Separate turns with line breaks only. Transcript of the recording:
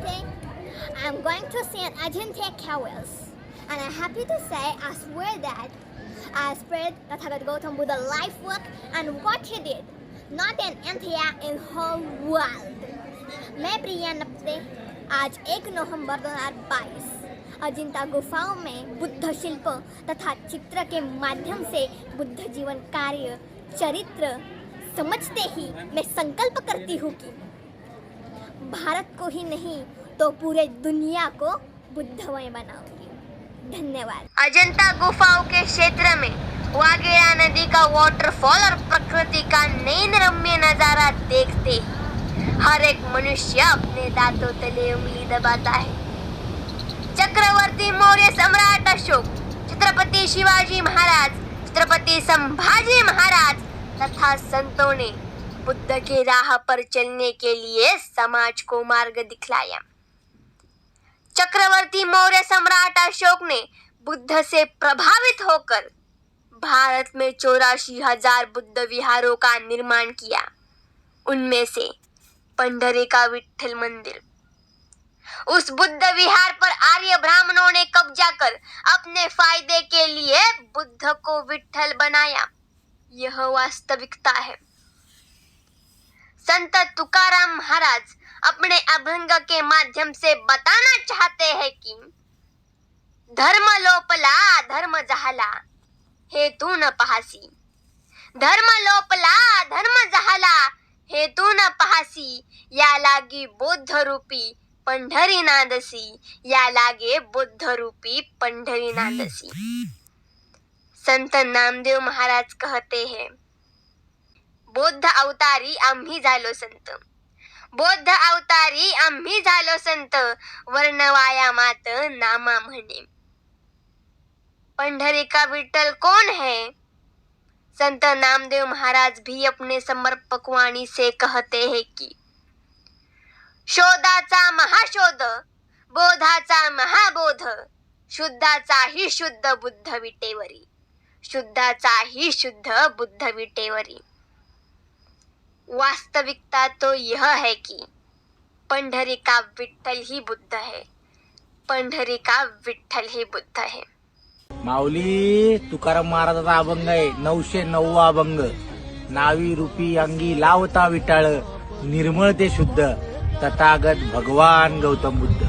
Namaste. I'm going to sing Ajanta Carols. And I'm happy to say, I swear that I spread Tathagat Gautam Buddha life work and what he did. Not an India in whole world. मैं प्रिया नप्ते आज एक नवंबर 2022 अजिंता गुफाओं में बुद्ध शिल्प तथा चित्र के माध्यम से बुद्ध जीवन कार्य चरित्र समझते ही मैं संकल्प करती हूँ कि भारत को ही नहीं तो पूरे दुनिया को बुद्धमय बनाऊँगी। धन्यवाद।
अजंता गुफाओं के क्षेत्र में वागेरा नदी का वाटरफॉल और प्रकृति का नयन रम्य नज़ारा देखते ही हर एक मनुष्य अपने दांतों तले उंगली दबाता है। चक्रवर्ती मौर्य सम्राट अशोक, छत्रपति शिवाजी महाराज, छत्रपति संभाजी महाराज तथा संतों ने बुद्ध के राह पर चलने के लिए समाज को मार्ग दिखलाया। चक्रवर्ती मौर्य सम्राट अशोक ने बुद्ध से प्रभावित होकर भारत में चौरासी हज़ार बुद्ध विहारों का निर्माण किया। उनमें से पंडरी का विठल मंदिर। उस बुद्ध विहार पर आर्य ब्राह्मणों ने कब्जा कर अपने फ़ायदे के लिए बुद्ध को विठल बनाया। यह वास्तविकता है। संत तुकाराम महाराज अपने अभंग के माध्यम से बताना चाहते हैं कि धर्म लोपला धर्म झाला हेतू न पहासी। धर्म लोपला धर्म झाला हेतू न पहासी। या लागी बौद्ध रूपी पंढरी नादसी या लागे बुद्ध रूपी पंढरी नादसी। संत नामदेव महाराज कहते हैं बौद्ध अवतारी आम्ही झालो संत. बौद्ध अवतारी आम्ही झालो संत. वर्णवायामात नामा म्हणे. पंढरी का विठल कौन है? संत नामदेव महाराज भी अपने समर्पक वाणी से कहते हैं कि शोधाचा महाशोध बोधाचा महाबोध शुद्धाचा ही शुद्ध बुद्ध विटेवरी शुद्धाचा ही शुद्ध बुद्ध विटेवरी. वास्तविकता तो यह है कि पंढरी का विठ्ठल ही बुद्ध है। पंढरी का विठ्ठल ही बुद्ध है।
माऊली तुकाराम महाराजाचा अभंग आहे नऊशे नऊ अभंग. नावी रूपी अंगी लावता विटाळ निर्मळ ते शुद्ध तथागत भगवान गौतम बुद्ध.